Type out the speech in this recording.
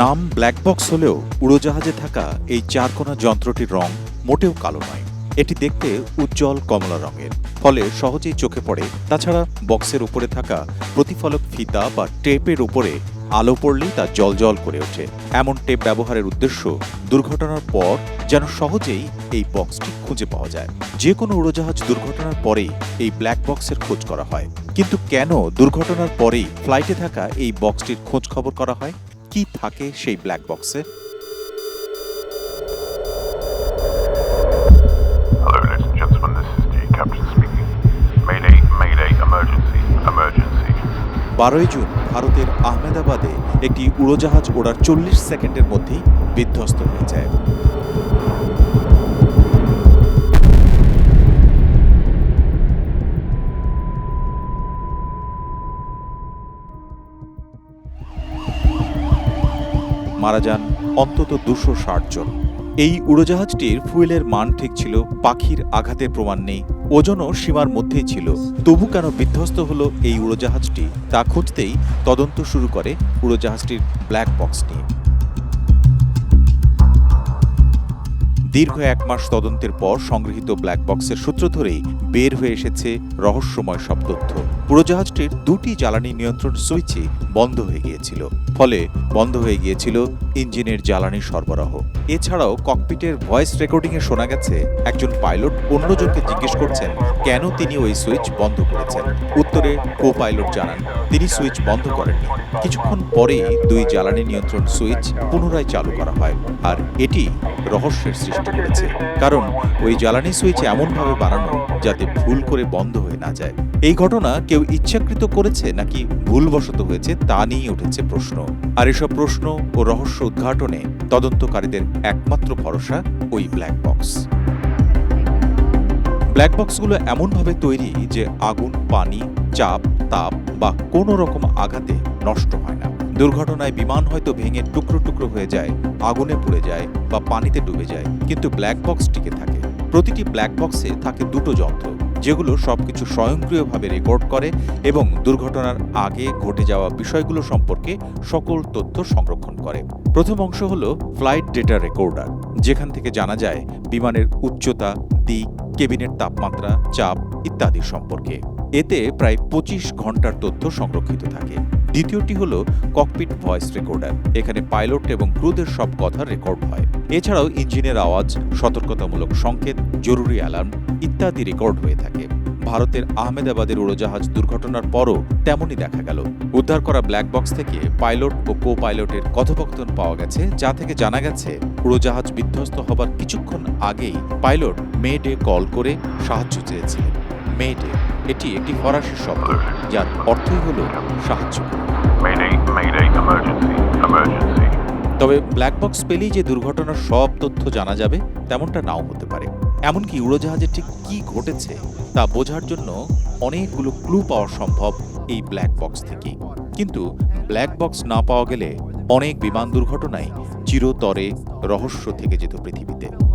নাম black box হলেও উড়োজাহাজে থাকা এই চারকোনা যন্ত্রটির রং মোটেও কালো নয়। এটি দেখতে উজ্জ্বল কমলা রঙের। ফলে সহজেই চোখে পড়ে। তাছাড়া বক্সের উপরে থাকা প্রতিফলক ফিতা বা টেপের উপরে আলো পড়লেই তা জলজল করে ওঠে। এমন টেপ ব্যবহারের উদ্দেশ্য দুর্ঘটনার পর যেন সহজেই এই বক্সটি খুঁজে পাওয়া যায়। যে কোনো উড়োজাহাজ দুর্ঘটনার পরেই এই ব্ল্যাক বক্সের খোঁজ করা হয়। কিন্তু কেন দুর্ঘটনার পরেই ফ্লাইটে থাকা এই বক্সটির খোঁজ খবর করা হয়? কি থাকে সেই ব্ল্যাক বক্সে বারোই জুন ভারতের আহমেদাবাদে একটি উড়োজাহাজ ওড়ার চল্লিশ সেকেন্ডের মধ্যেই বিধ্বস্ত হয়ে যায় মারা যান অন্তত দুশো জন। এই উড়োজাহাজটির ফুয়েলের মান ঠিক ছিল, পাখির আঘাতে প্রমাণ নেই, ওজনও সীমার মধ্যেই ছিল। তবু কেন বিধ্বস্ত হলো এই উড়োজাহাজটি, তা খুঁজতেই তদন্ত শুরু করে উড়োজাহাজটির ব্ল্যাক বক্স নিয়ে। দীর্ঘ এক মাস তদন্তের পর সংগৃহীত ব্ল্যাক বক্সের সূত্র ধরেই বের হয়ে এসেছে রহস্যময় সব তথ্য। উড়োজাহাজটির দুটি জ্বালানি নিয়ন্ত্রণ সুইচই বন্ধ হয়ে গিয়েছিল। ফলে বন্ধ হয়ে গিয়েছিল ইঞ্জিনের জ্বালানি সরবরাহ। এছাড়াও ককপিটের ভয়েস রেকর্ডিংয়ে শোনা গেছে, একজন পাইলট অন্যজনকে জিজ্ঞেস করছেন, কেন তিনি ওই সুইচ বন্ধ করেছেন? উত্তরে কো পাইলট জানান, তিনি সুইচ বন্ধ করেননি। কিছুক্ষণ পরেই দুই জ্বালানি নিয়ন্ত্রণ সুইচ পুনরায় চালু করা হয়। আর এটি রহস্যের সৃষ্টি করেছে। কারণ ওই জ্বালানি সুইচ এমনভাবে বানানো যাতে ভুল করে বন্ধ হয়ে না যায়। এই ঘটনা কেউ ইচ্ছাকৃত করেছে নাকি ভুলবশত হয়েছে তা নিয়ে উঠেছে প্রশ্ন। আর এসব প্রশ্ন ও রহস্য উদ্ঘাটনে তদন্তকারীদের একমাত্র ভরসা ওই ব্ল্যাক বক্স ব্ল্যাক বক্সগুলো এমনভাবে তৈরি যে আগুন, পানি, চাপ, তাপ বা কোনো রকম আঘাতে নষ্ট হয় না। দুর্ঘটনায় বিমান হয়তো ভেঙে টুকরো টুকরো হয়ে যায়, আগুনে পুড়ে যায় বা পানিতে ডুবে যায়, কিন্তু ব্ল্যাক বক্স টিকে থাকে। প্রতিটি ব্ল্যাক বক্সে থাকে দুটো যন্ত্র, যেগুলো সবকিছু স্বয়ংক্রিয়ভাবে রেকর্ড করে এবং দুর্ঘটনার আগে ঘটে যাওয়া বিষয়গুলো সম্পর্কে সকল তথ্য সংরক্ষণ করে। প্রথম অংশ হলো ফ্লাইট ডেটা রেকর্ডার যেখান থেকে জানা যায় বিমানের উচ্চতা, দিক, কেবিনের তাপমাত্রা, চাপ ইত্যাদি সম্পর্কে। এতে প্রায় পঁচিশ ঘণ্টার তথ্য সংরক্ষিত থাকে। দ্বিতীয়টি হল ককপিট ভয়েস রেকর্ডার এখানে পাইলট এবং ক্রুদের সব কথা রেকর্ড হয়। এছাড়াও ইঞ্জিনের আওয়াজ, সতর্কতামূলক সংকেত, জরুরি অ্যালার্ম ইত্যাদি রেকর্ড হয়ে থাকে। ভারতের আহমেদাবাদের উড়োজাহাজ দুর্ঘটনার পরও তেমনই দেখা গেল। উদ্ধার করা ব্ল্যাক বক্স থেকে পাইলট ও কো পাইলটের কথোপকথন পাওয়া গেছে, যা থেকে জানা গেছে উড়োজাহাজ বিধ্বস্ত হবার কিছুক্ষণ আগেই পাইলট মে ডে কল করে সাহায্য চেয়েছিলেন। মে ডে এটি একটি ফরাসি শব্দ যার অর্থই হল সাহায্য. তবে ব্ল্যাক বক্স পেলেই যে দুর্ঘটনার সব তথ্য জানা যাবে তেমনটা নাও হতে পারে। এমনকি উড়োজাহাজে ঠিক কি ঘটেছে তা বোঝার জন্য অনেকগুলো ক্লু পাওয়া সম্ভব এই ব্ল্যাক বক্স থেকেই। কিন্তু ব্ল্যাক বক্স না পাওয়া গেলে অনেক বিমান দুর্ঘটনায় চিরতরে রহস্য থেকে যেত পৃথিবীতে।